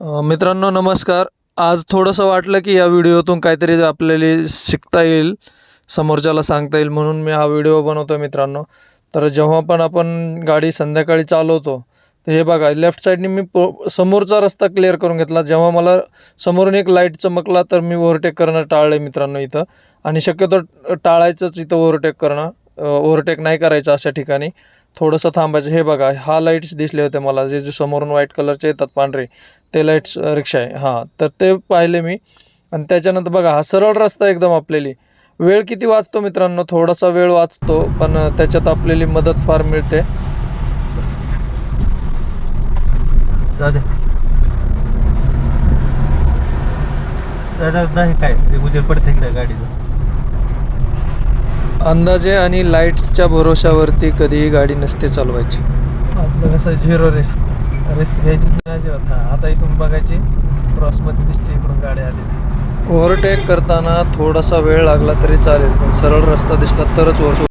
मित्रांनो नमस्कार. आज थोडंसं वाटलं की या व्हिडिओतून काहीतरी आपल्याला शिकता येईल समोरच्याला सांगता येईल म्हणून मी हा व्हिडिओ बनवतो मित्रांनो. तर जेव्हा पण आपण गाडी संध्याकाळी चालवतो तर हे बघा लेफ्ट साईडने मी पो समोरचा रस्ता क्लिअर करून घेतला. जेव्हा मला समोरून एक लाइट चमकला तर मी ओव्हरटेक करणं टाळलं मित्रांनो इथं. आणि शक्यतो टाळायचंच इथं ओव्हरटेक करणं. ओव्हरटेक नाही करायचं अशा ठिकाणी. थोडंसं थांबायचं. हे बघा हा लाईट्स दिसले होते मला. जे जे समोरून व्हाईट कलरचे येतात पांढरे ते लाईट्स रिक्षा आहे. हां तर ते पाहिले मी. आणि त्याच्यानंतर बघा हा सरळ रस्ता एकदम आपल्याली. वेळ किती वाचतो मित्रांनो? थोडासा वेळ वाचतो पण त्याच्यात आपल्याला मदत फार मिळते. दादा. काय? उजेड पडते गाडीचं अंदाजे आणि लाईट्सच्या भरोशावरती कधीही गाडी नसते चालवायची. आपलं कसं झिरो रिस्क रिस्क घ्यायची नाही अजिबात. हा आता इथून बघायची क्रॉसमध्ये दिसते इकडून गाडी आली ओव्हरटेक करताना थोडासा वेळ लागला तरी चालेल पण सरळ रस्ता दिसला तरच ओव्हर